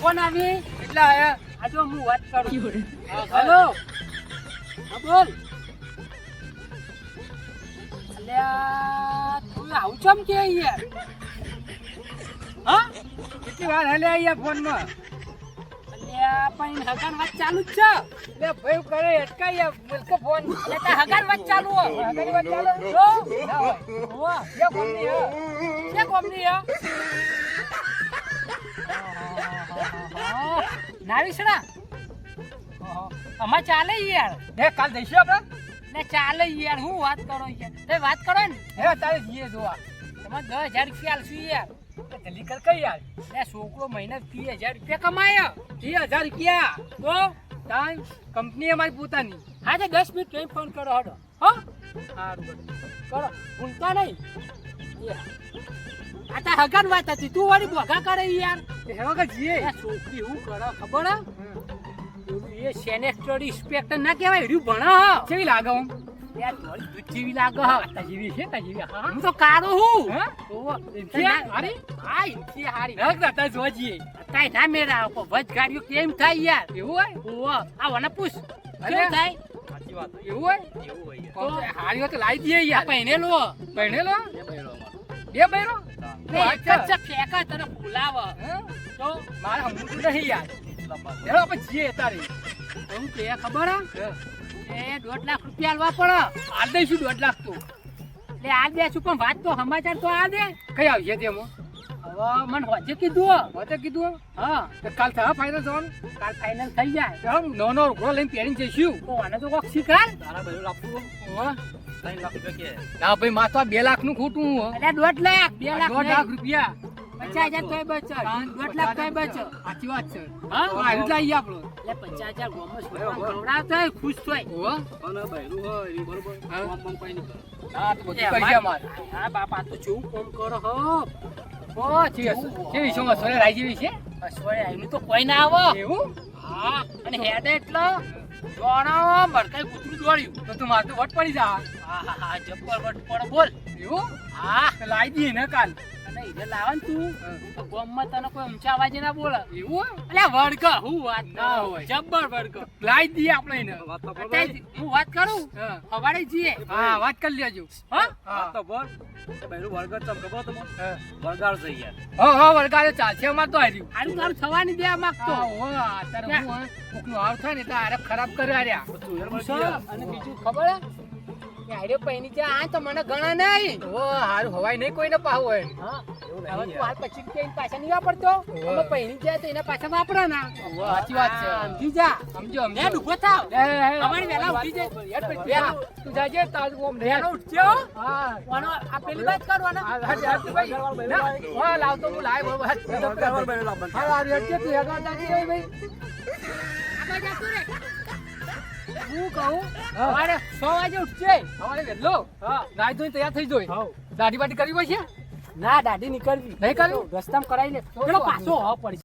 Phone આવી એટલે આયા આ હું વાત કરું હેલો બોલ તું આવું ચમ કે યાર હા કેટલી વાર હલે આયા ફોનમાં પણ હગાન વાત ચાલુ જ છે લે ભાઈ કરે અટકાઈ આ ફોન એટલે તાર હગાન વાત ચાલુ હો હગાની વાત ચાલે? જો ના હોય કોમની હે ક્યાં કોમની હે નાવી સડા અમાર ચાલે યાર. હે કાલ જઈશું આપણે? ને ચાલે યાર. હું વાત કરો યાર? તે વાત કરો ને. હે તારે જઈએ જોવા. તમે દસ હજાર રૂપિયા આલશું યાર. જલ્દી કર કઈ યાર? ને છોકરો મહિને ત્રીસ હજાર રૂપિયા કમાય. ત્રીસ હજાર રૂપિયા? તો તાન કંપની અમારી પોતાની. હા તો દસ મિનિટ કઈ ફોન કરો હડો. હો? સારું કરો ભૂલતા નહીં. આ હગન હગાન વાત હતી. તું વળી બોગા કરે યાર. હેવા કે જીએ. છોકરી હું કરે ખબર હે? એ સેનેટરી ઇન્સ્પેક્ટર ના કહેવાય એર્યું ભણા કેવી લાગે આમ યાર થોડી જેવી લાગે હ. તા જેવી છે તા જેવી હા હું. તો હું. હા. ઇન્થી હારી? હા ઇન્થી ના મેળા આપો વચ ગાડીઓ કેમ થાય યાર? એવું હોય? આ વને પૂછ. કેમ થાય? સાચી વાત એવું હોય. એવું હોય? તો તો લાવી દઈએ યાર. પહેણેલો બે બૈરો છે. ફેંકા તને ફૂલાવ તો મારે હમું નહીં યાર. હેલો આપણે જઈએ તારી. હું કે ખબર. એ દોઢ લાખ રૂપિયા આલવા પડે. આ દઈશું દોઢ લાખ તો. એટલે આ દે પણ વાત તો સમાચાર તો આ દે. કઈ આવશે તેમાં? હવે મને હોજે કીધું હોજે કીધું હા? તો કાલ થયા ફાઇનલ જવાનું કાલ ફાઇનલ થઈ જાય. તો હમ નો નો રૂપડો લઈને પહેરીને જઈશું. તો આને તો કોક શીખાર તારા બધું લાગતું ના ભાઈ માં બે લાખનું ખોટું. એટલે દોઢ લાખ. બે લાખ દોઢ લાખ રૂપિયા. પચાસ હજાર તોય બચે દોઢ લાખ તોય બચે સાચી વાત છે. હા? આવી જ આપણો એટલે પચાસ હજાર ગોમો છોકરાને ખવડાવતો હોય ખુશ થાય. હોવા? હા? હા, તો બધું કરી દે અમારે. હા બાપા તો જેવું કોમ કરો હો. ઓ, કેવી શું અસરે રાઈ જેવી છે? અસવાય આઈનું તો કોઈ ના આવે. એવું? હા. અને હેડે એટલો દોડાવો મરકાઈ કૂતરું દોડ્યું. તો તું માર તો વટ પડી જા. હા હા હા જબ્બર વટ પડ બોલ. એવું? હા. લાવી દઈએ ને કાલ. અને ઈને તું? ગોમમાં તને કોઈ ઊંચા અવાજે ના બોલે? એવું એટલે વળગ હું વાત ના હોય. જબ્બર વળગ. લાવી દઈએ આપણે એને. હું વાત કરું? હવાડે જઈએ. હા વાત કરી લેજો. હા? હા. ખબર બહેરું વળગત ચમ ખબર તમને? હા. વળગાડ છે યાર હા હા ચાલશે અમારે તો હાર્યું. આનું તારું થવાની દે માંગતો હા, હો, અત્યારે હું હા, કોકનું હાવ થાય ને એટલે આરે ખરાબ કર્યા રહ્યા. અને બીજું ખબર હે? કે પૈની છે આ તો મને ગણા નહીં ઓ, હારું હવાય નહીં કોઈને પાવ હોય હા હવે તું હાલ પછી નહીં વાપરતો. હવે જાય તો એના પાછા વાપરે ના સાચી વાત છે. હા, સમજી જા સમજો સમજો ડૂબો થાવ એ, એ, એ, અમારી વહેલા ઉઠી જાય યાર, પછી વહેલા. વહેલા. તું જાજે, તારું ઓમ રહે. ઉઠજો હા. વાનો આ પેલી વાત કરવાનો હાજી, હાજી, ભાઈ. હા, લાવતો હું લાવ, બરોબર. હા, હારું, હેડજે, તું હેડવા જાજે, ભાઈ. આગળ જાતું રે હું કહું? મારે સો વાગે ઉઠજે. સવારે વહેલો. ધોઈને તૈયાર થઈ જોઈ. દાઢી બાઢી કરવી પડશે? ના દાઢી નીકળવી. નહીં કરવી? રસ્તામાં કરાવી લે. પાછો હવા પડી